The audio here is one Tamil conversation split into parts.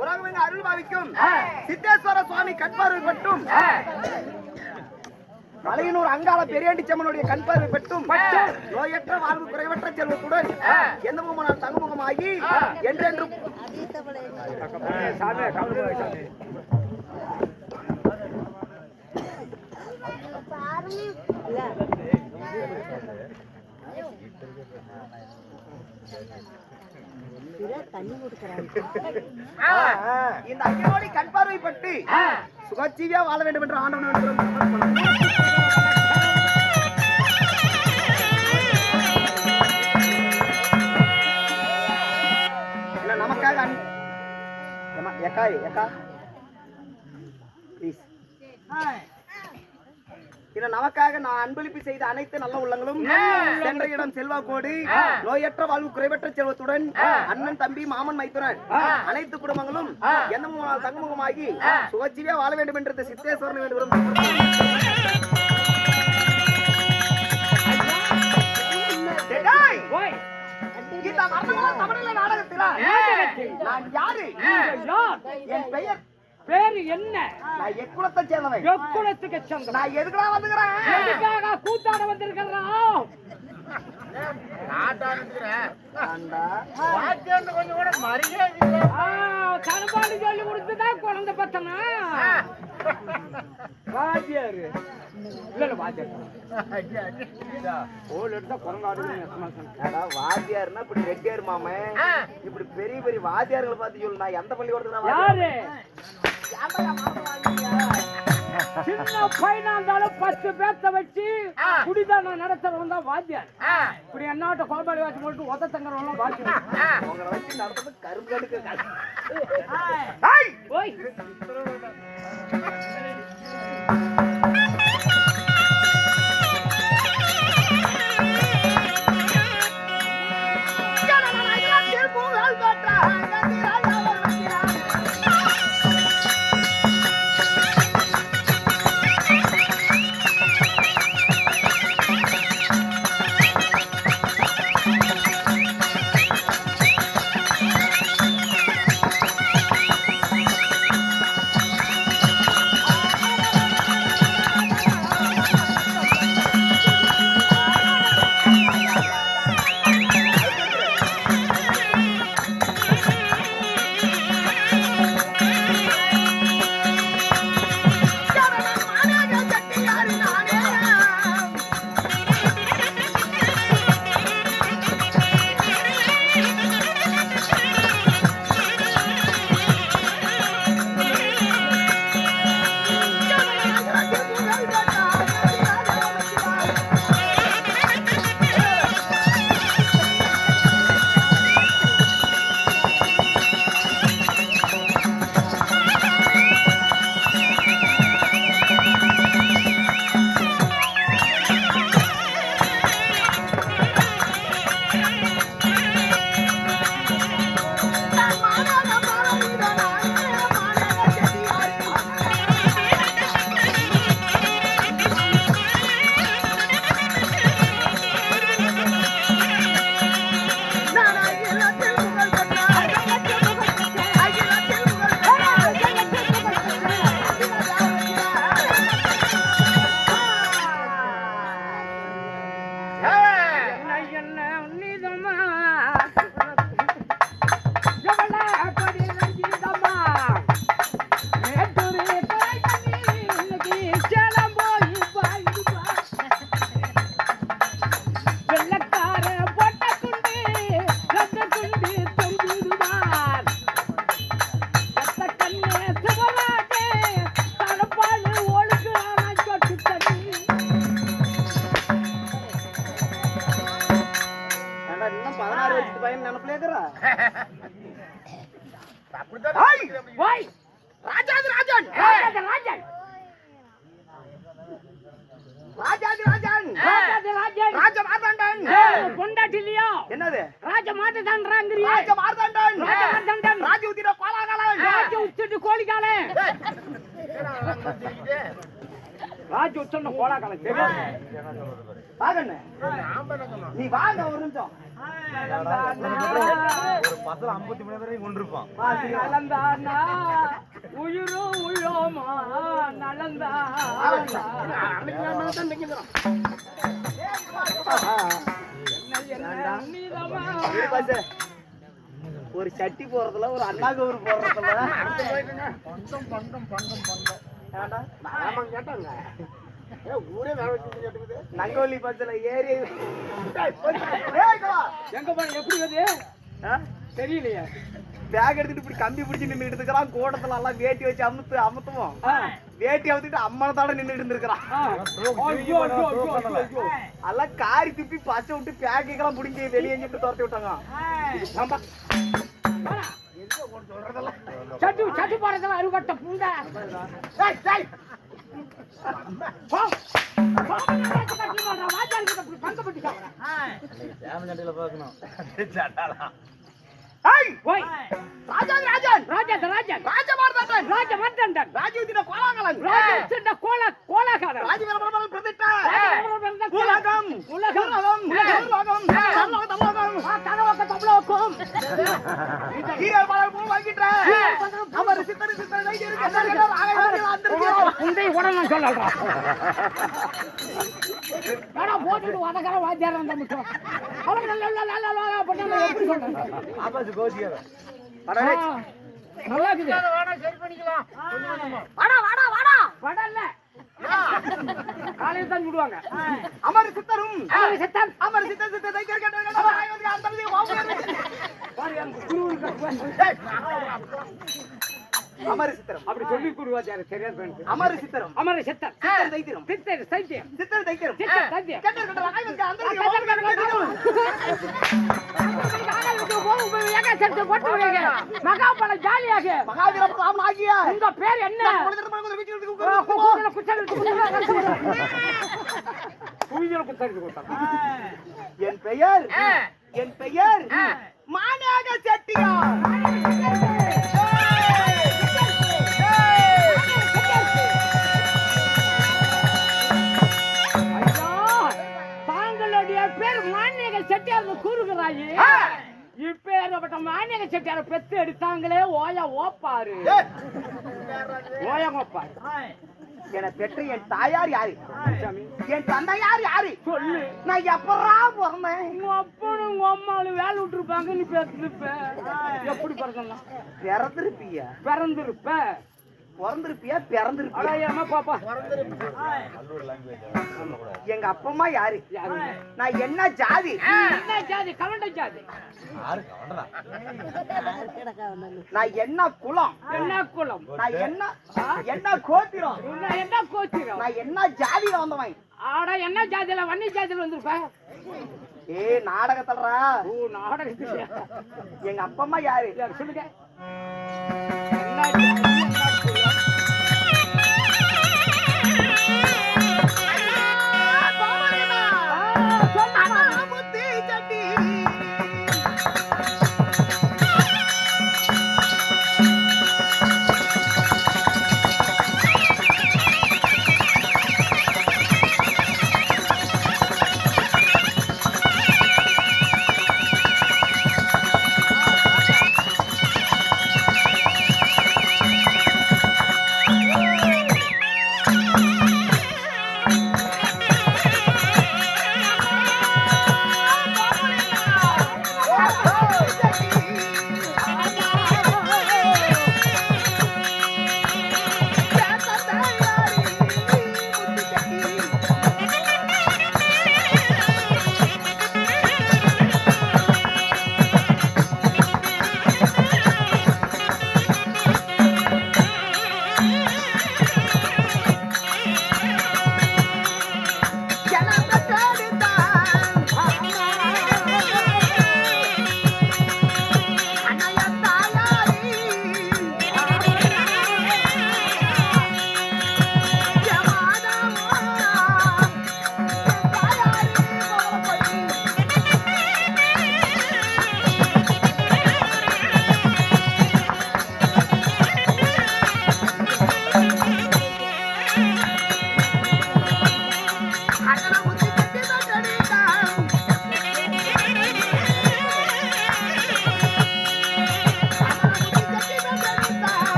உலகம் அருள் பாவிக்கும். சித்தேஸ்வர சுவாமி கண்பார்வை பட்டும். மலையனூர் அங்காள பெரியாண்டிச்சம்மனுடைய கண்பார்வை பட்டும். நோயற்ற வாழ்வு குறைவற்ற செல்வத்துடன் எந்த முகமான தங்கமுகமாகி என்றென்றும் இந்த ஐயனோடி கண்பார்வை பட்டு சுகஜீவியா வாழ வேண்டும் என்று ஆண்டவன் வேண்டுகிறோம். இல்ல, நமக்காக அன்- இது நமக்காக நான் அன்பளிப்பு செய்த அனைத்து நல்ல உள்ளங்களும் சென்ற இடம் செல்வாக்கோடு நோயற்ற வாழ்வு குறைவற்ற செல்வத்துடன் அண்ணன் தம்பி மாமன் மைத்துனன் அனைத்து குடும்பங்களும் எந்த முகமாக தங்கமுகமாகி சுகஜீவியா வாழ வேண்டும் என்ற சித்தேஸ்வரன் வேண்டும் டேய், ஓய், இந்த நாடகத்தில நான் யாரு? யார்? என் பெயர் பேரு என்ன? நான் எக்குலத்தை சேர்ந்தவன். எக்குலத்துக்கு சொந்தம் நான் எதுக்குடா வந்துக்கிறேன்? எதுக்காக கூத்தாட வந்திருக்கிறா ஆண்டா. தனபாடு சொல்லி கொடுத்துதான் குழந்தை பத்தனா? வாத்தியாரு. இல்ல வாத்தியார்னா இப்படி ரெட்டியார் மாமன் இப்படி பெரிய பெரிய வாத்தியார்களை பார்த்து சொல்லு. நான் எந்த பள்ளிக்கூடத்துல நான்? சின்ன பையனா இருந்தாலும் பத்து பேர்த்த வச்சு குடிதானம் நடத்துறவன் தான் வாத்தியார். இப்படி என்னாட்ட கோபாடி வாட்சி போட்டு ஒத்த தங்குறவங்க வாத்தியார் உங்களை வச்சு நடத்துறது கரும்பு கடுக்கு ஓய் என்ன இன்னும் பதினாறு வயசு பையன் நினைப்புல இருக்கிறா? ஓய் ராஜாதி ராஜன்! ராஜன் ராஜன்! ராஜாதி ராஜன்! ராஜன் ராஜன்! ராஜ மார்த்தாண்டன்! பொண்டாட்டி இல்லையோ? என்னது? ராஜ மாட்டுதான்றாங்கிறியே ராஜ மார்த்தாண்டன்! ராஜ மாட்டுதான் ராஜ உதிர கோலாகலன்! ராஜ உச்சிட்டு கோழிக்காலே ராஜ உச்சன்னு கோலாக்கால தெரியும் வாங்கண்ணே நீ வாங்க ஒரு நிமிஷம். ஒரு பத்துல ஐம்பத்தி மூணு பேரையும் கொண்டிருப்பான் நலந்தானா உயிரும் உயோமா நலந்தா. ஒரு சட்டி போறதுல ஒரு அண்ணா கவுரு போடுறதுல ஏன்டா? நங்கவள்ளி பச்சல ஏறி ஏய், இங்க வா. எங்க போன எப்படி வருது? ஆ? தெரியலையே. பேக் எடுத்துட்டு இப்படி கம்பி பிடிச்சு நின்னுட்டு இருக்கிறான். கூட்டத்துல எல்லாம் வேட்டி வச்சு அமுத்து அமுத்துவோம். வேட்டி அமுத்திட்டு அம்மனத்தோட நின்னுட்டு இருந்திருக்கிறான். எல்லாம் காரி துப்பி பச்சை விட்டு பேக்கெல்லாம் பிடிச்சி வெளியே துரத்தி விட்டாங்க. ஆமா. சட்டு சட்டு போறதுல அருகட்ட புண்டை ஏய், ஏய். போ. போ, நான் கட்டி போடுறேன். வாத்தியார்கிட்ட இப்படி பங்கு பட்டி சாப்பிடுறேன். சேம சண்டையில பாக்கணும் சட்டாலாம் ஏய், ஓய். ராஜாதி ராஜன் ராஜன் ராஜன் ராஜமார்தன் ராஜவர்தன் ராஜீவதின கோலாங்கலன் ராஜ கோல கோலாகாரன் ராஜவீரபரமன் பிரதிஷ்ட ராஜவர்தன் உலகம் உலகம் உலகம் உலகம் தமிழகம் தமிழகம் கனவுக்கு தமிழகம் ஹீரல் பாடல் பூ வாங்கிட்ட அவர் சித்தர் சித்தர் வைத்தியர் கண்டர்கள் ஆகையால் அந்தரிக்கிறார் குண்டை உடனே சொல்லலாம் ஆனா போட்டுட்டு வதக்கிற வாத்தியார் வந்த மட்டும் அவங்க நல்ல நல்ல நல்ல பண்ணாங்க எப்படி சொல்றாங்க ஆபாசு கோசிக்கார ஆ, நல்லா இருக்குது வாடா வாடா வாடா படம் இல்ல காலையில தான் விடுவாங்க. அமர் சித்தரும். அமர் சித்தர் சித்தர் வைத்தியர் கண்டர்கள் ஆகையால் அந்தரிக்கிறார் பாரு, எனக்கு குருவி கட்டுவாங்க. அமர் சித்தரம். அப்படி சொல்லி கொடுவாச்சாரு சரியா அமர் சித்தரம். அமர தைத்திரம். சித்தர் சைத்தியம் சித்தர் தைத்திரம். சித்தர் சைத்தியம் அந்தரிக்கிறார் மகாபல ஜாலியாக மகாவீரபுரம் ராமன் ஆகிய உங்க பேர் என்ன? என் பெயர். என் பெயர் மாநாக செட்டியார். கூறுகிறாயே இப்பேற்பட்ட மானியக செட்டியார பெத்து எடுத்தாங்களே ஓயா ஓப்பாரு. ஓயா ஓப்பாரு. என பெற்ற என் தாயார் யாரு? சாமி என் தந்தையார் யாரு? சொல்லு. நான் எப்பறா பிறந்தேன்? உங்க அப்பனும் உங்க அம்மாவும் வேலை விட்டுருப்பாங்க நீ பெருந்திருப்ப எப்படி பிறந்தலாம் பிறந்திருப்பியா பிறந்திருப்ப பிறந்திருப்பியா? பிறந்திருப்பியா? பாப்பா. எங்க அப்பா அம்மா யாரு? யாரு நான் என்ன ஜாதி? என்ன ஜாதி? கவண்ட ஜாதி. நான் என்ன குலம்? என்ன குலம்? நான் என்ன என்ன கோத்திரம்? என்ன கோச்சிரம் நான் என்ன ஜாதியில வந்தவன்? ஆடா என்ன ஜாதியில வன்னி ஜாதியில வந்திருப்ப? ஏ நாடகத்தல்றா. ஓ நாடகத்துக்கு. எங்க அப்பா அம்மா யாரு? யார் சொல்லுங்க.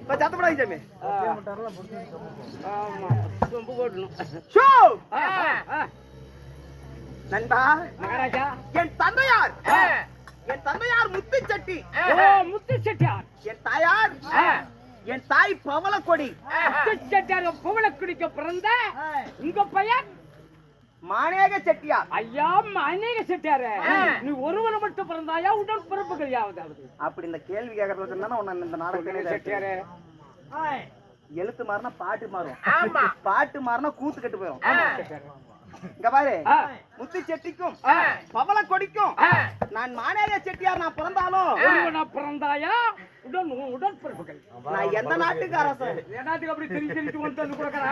இப்ப ஷோ. நண்பா மகாராஜா. என் தந்தையார். என் தந்தையார் முத்து செட்டியார் என் தாயார். என் தாய் பவளக்கொடி. முத்து செட்டியார் புவன குடிக்க பிறந்த உங்க பையன் மானேக செட்டியார். ஐயா அநேக செட்டியாரு. நீ ஒருவனை மட்டும் பிறந்தாயா உடன் பிறப்புகள் யாவதாவது அப்படி இந்த கேள்வி கேட்கறதுல இருந்தா உன்னை இந்த நாடகத்திலே செட்டியாரு. எழுத்து மாறினா பாட்டு மாறும். பாட்டு மாறினா கூத்து கெட்டு போயிடும். இங்க பாரு. முத்து செட்டிக்கும். பவள கொடிக்கும். நான் மானேக செட்டியார் நான் பிறந்தாலும். ஒருவனா பிறந்தாயா? உடன் உடன் பிறப்புகள் நான் எந்த நாட்டுக்கு அரசன்? என்னத்துக்கு அப்படி திரி திரிச்சு கொண்டு வந்து கொடுக்கற?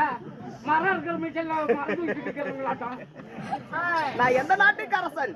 மரம் இருக்கிற இருக்கிறவங்களாட்டம் நான் எந்த நாட்டுக்கு அரசன்?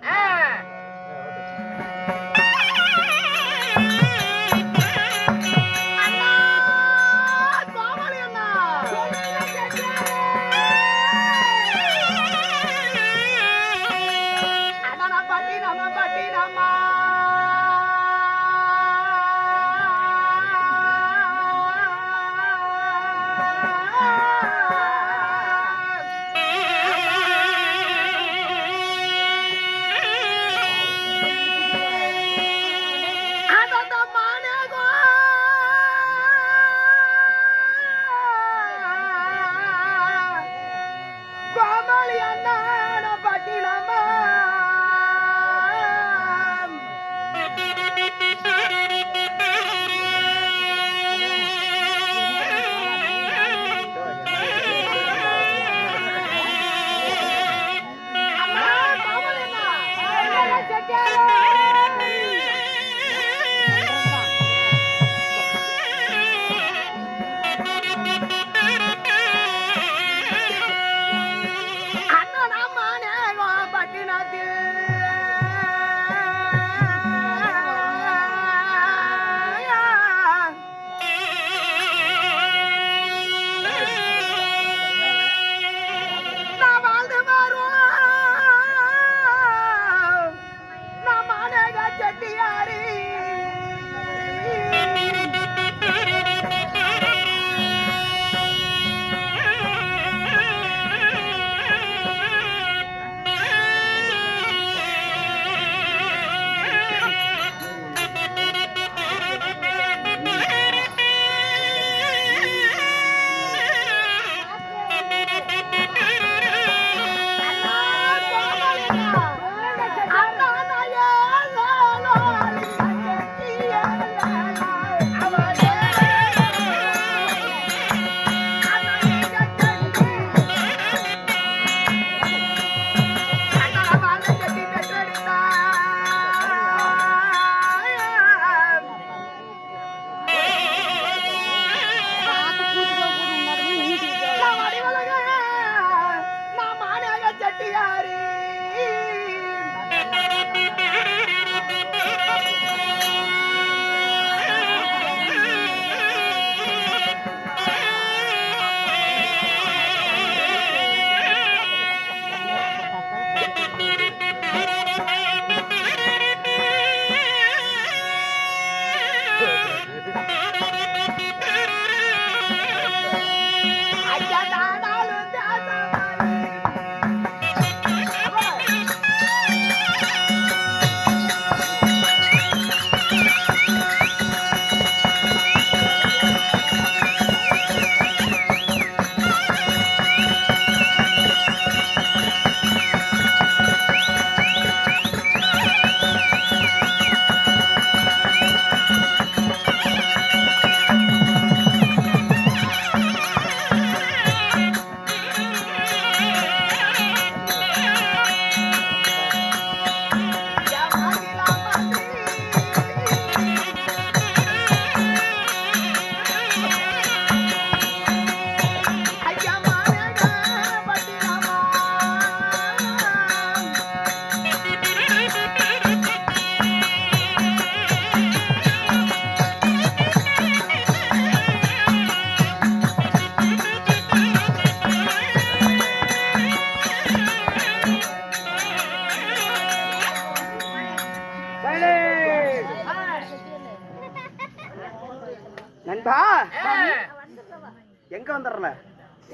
எங்க வந்துடுறல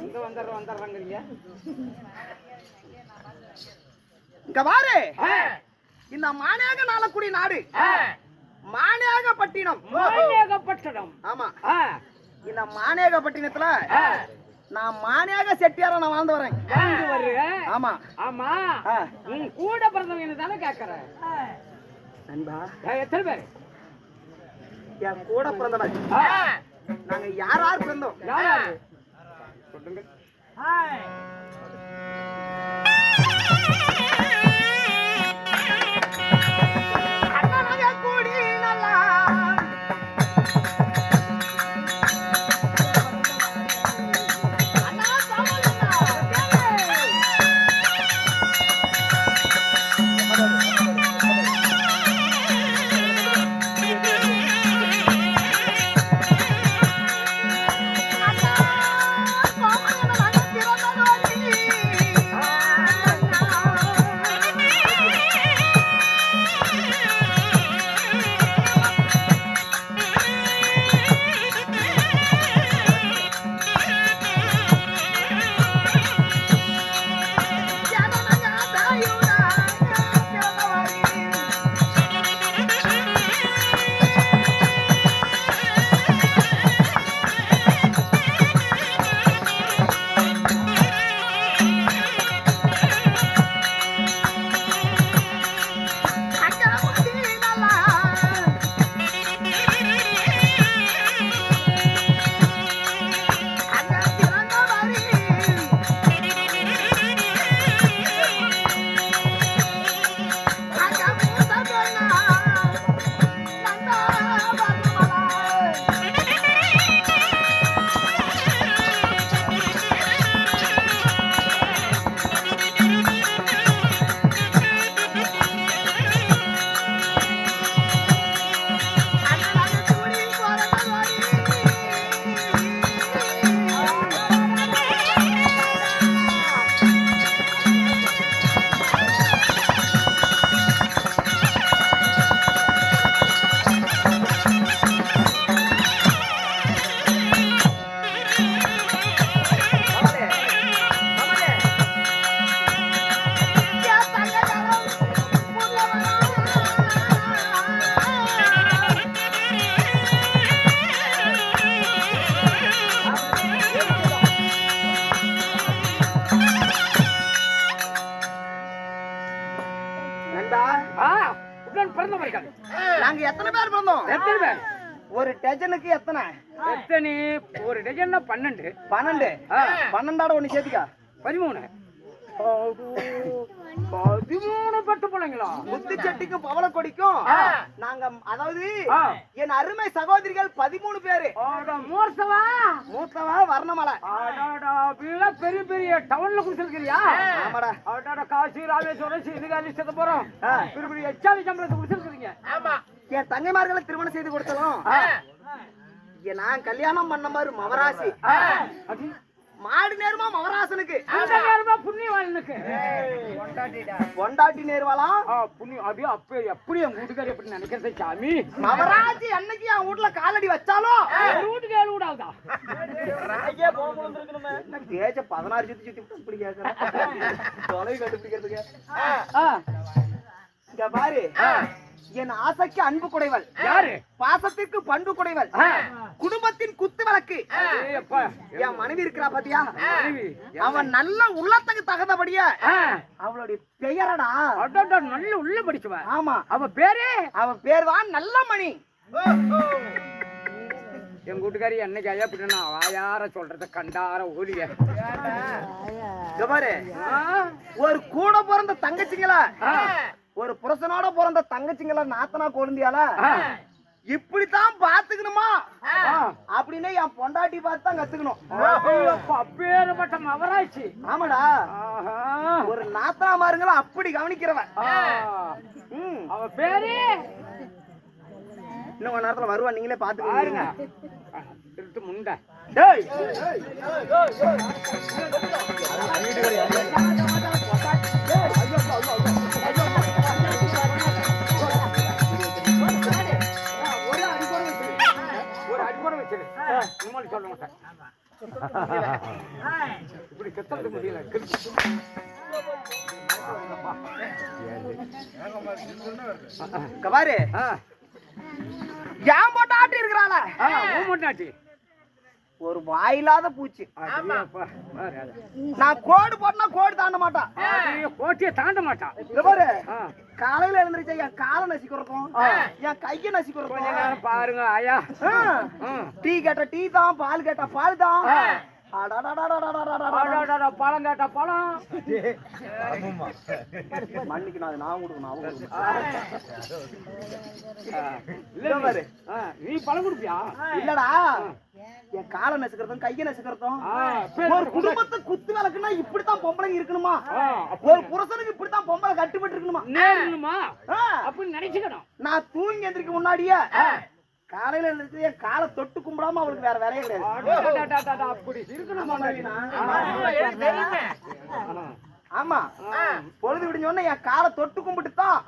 இங்க வந்துடுற வந்துடுறாங்கிறீங்க. இங்க பாரு இந்த மானியாக நாளக்கூடிய நாடு. ஆ, மானியாகப்பட்டினம். மாநேகப்பட்டினம். ஆமா. இந்த மானியாகப்பட்டினத்துல ஆ, நான் மானியாக செட்டியாரா நான் வாழ்ந்து வரேன். வாழ்ந்து வர்ற. ஆமா. ஆமா. உன் கூட பிறந்தவங்க தானே கேக்குறேன் நண்பா. எத்தனை பேரு? என் கூட பிறந்தவன். ஆ, நாங்க யார் யார் பிறந்தோம்? யார்? யாரு? டஜன்னா பன்னெண்டு. பன்னெண்டு? பன்னெண்டாட ஒண்ணு சேர்த்துக்கா. பதிமூணு. பதிமூணு பட்டு பிள்ளைங்களா? முத்து செட்டிக்கும் பவள கொடிக்கும். நாங்க அதாவது. என் அருமை சகோதரிகள் பதிமூணு பேரு. மூர்த்தவா மூத்தவா வர்ணமலை. பெரிய பெரிய டவுன்ல குடிச்சிருக்கிறியா? ஆமாடா. ஆடாடா, காசி ராமேஸ்வரம் சீர்காழி சிதம்பரம். ஆ. பெரிய பெரிய எச்சாவி சம்பளத்தை குடிச்சிருக்கிறீங்க. என் தங்கைமார்களை திருமணம் செய்து கொடுத்ததும் நான் கல்யாணம் பண்ண மாதிரி மவராசி. மாடு நேருமா மவராசனுக்கு? அந்த நேரமா புண்ணியவாளனுக்கு பொண்டாட்டி நேர்வாலாம் புண்ணியம் அப்படியே அப்ப எப்படி என் வீட்டுக்காரி எப்படி நினைக்கிறத சாமி? மவராசி அன்னைக்கு என் வீட்டுல காலடி வச்சாலும் வீட்டுக்கு ஏழு தேஜ பதினாறு சுத்தி சுத்தி விட்டு இப்படி கேக்குறேன் தொலைவு கண்டுபிடிக்கிறதுக்கு. இங்க பாரு. என் ஆசைக்கு அன்பு குடைவள். யாரு? பாசத்திற்கு பண்பு குடைவள். குடும்பத்தின் குத்து அப்பா, என் மனைவி இருக்கிறா பாத்தியா. அவன் நல்ல உள்ளத்துக்கு தகுந்தபடியா அவளுடைய பெயரடா. நல்ல உள்ள படிச்சுவ. ஆமா. அவ பேரு? அவன் பேர் தான் நல்ல மணி எங்க வீட்டுக்காரி என்னைக்கு ஐயா அப்படின்னா வாயார சொல்றத கண்டார பாரு. ஒரு கூட பிறந்த தங்கச்சிங்களா? ஒரு புருஷனோட பிறந்த தங்கச்சிங்களா நாத்தனா குழந்தையால இப்படித்தான் பாத்துக்கணுமா? அப்படின்னு என் பொண்டாட்டி பார்த்து தான் கத்துக்கணும். அப்பேற்பட்ட மவராட்சி ஆமாடா. ஒரு நாத்தனா மாருங்களா அப்படி கவனிக்கிறவன். அவ பேரு? இன்னும் கொஞ்ச நேரத்துல வருவான் நீங்களே பாத்துக்கோங்க. முண்டை. கபாரு ஜாம் போட்டு ஆட்டி இருக்கிறாளா. மூட்டு ஆட்டி. ஒரு வாயில்லாத பூச்சி. நான் கோடு போட்டா கோடு தாண்ட மாட்டான் கோட்டிய தாண்ட மாட்டான் பாரு. காலையில எழுந்துருச்சு என் காலை நசிக்கிறதும் என் கையை நசிக்கிறதும். பாருங்க ஐயா. டீ கேட்ட டீ தான் பால் கேட்ட பால் தான். பழம் கேட்ட பழம். மன்னிக்கு நான் நான் கொடுக்கணும் நீ பழம் கொடுப்பியா? இல்லடா. என் காலை நசுக்கிறதும் கையை நசுக்கிறதும். ஒரு குடும்பத்தை குத்து விளக்குன்னா இப்படித்தான் பொம்பளைங்க இருக்கணுமா? ஒரு புருஷனுக்கு இப்படித்தான் பொம்பளை கட்டுப்பட்டு இருக்கணுமா? அப்படின்னு நினைச்சுக்கணும். நான் தூங்கி எந்திரிக்க முன்னாடியே காலையில எழுந்திரிச்சு என் காலை தொட்டு கும்பிடாம அவளுக்கு வேற வேலையே கிடையாது. அப்படி இருக்கணும். ஆமா பொழுது விடிஞ்ச உடனே என் காலை தொட்டு கும்பிட்டு தான்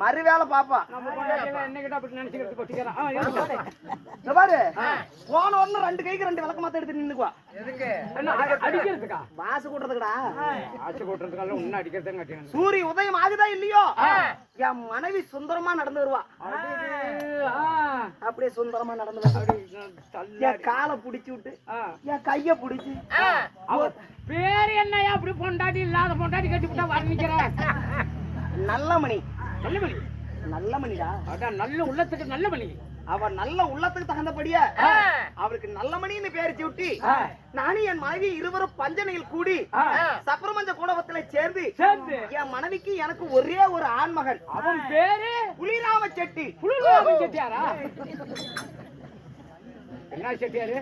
மறு வேலை பாப்பா. நம்ம பொண்டாட்டியெல்லாம் என்னைக்கிட்ட அப்படி நினைச்சுக்கிறது கொட்டிக்கிறோம். ஆ, இருக்கு. இங்க பாரு. போன உடனே ரெண்டு கைக்கு ரெண்டு விளக்க மாத்த எடுத்து நின்னுக்குவா. அடிக்கிறதுக்கா? வாசு கூட்டுறதுக்குடா. கொட்டுறதுக்காக உன்ன அடிக்கிறதுங்க கட்டிக்கணும் சூரிய உதயம் ஆகுதா இல்லையோ? என் மனைவி சுந்தரமா நடந்து வருவா. அப்படியே சுந்தரமா நடந்து என் காலை புடிச்சு விட்டு என் கைய புடிச்சு. பேர் என்னையா? அப்படி பொண்டாட்டி இல்லாத பொண்டாட்டி கட்டி விட்டா வர்ணிக்கிறேன் நல்ல மணி. நல்ல மணி. நல்ல மணிடா. அதான் நல்ல உள்ளத்துக்கு நல்ல மணி. அவ நல்ல உள்ளத்துக்கு தகுந்தபடியா அவளுக்கு நல்ல மணின்னு பேரிச்சு விட்டு நானும் என் மனைவி இருவரும் பஞ்சனையில் கூடி சப்ரமஞ்ச குணவத்துல சேர்ந்து என் மனைவிக்கு எனக்கு ஒரே ஒரு ஆண்மகன். அவன் பேரு? புலிராம செட்டி புலிராமன் செட்டியாரா என்ன செட்டியாரு?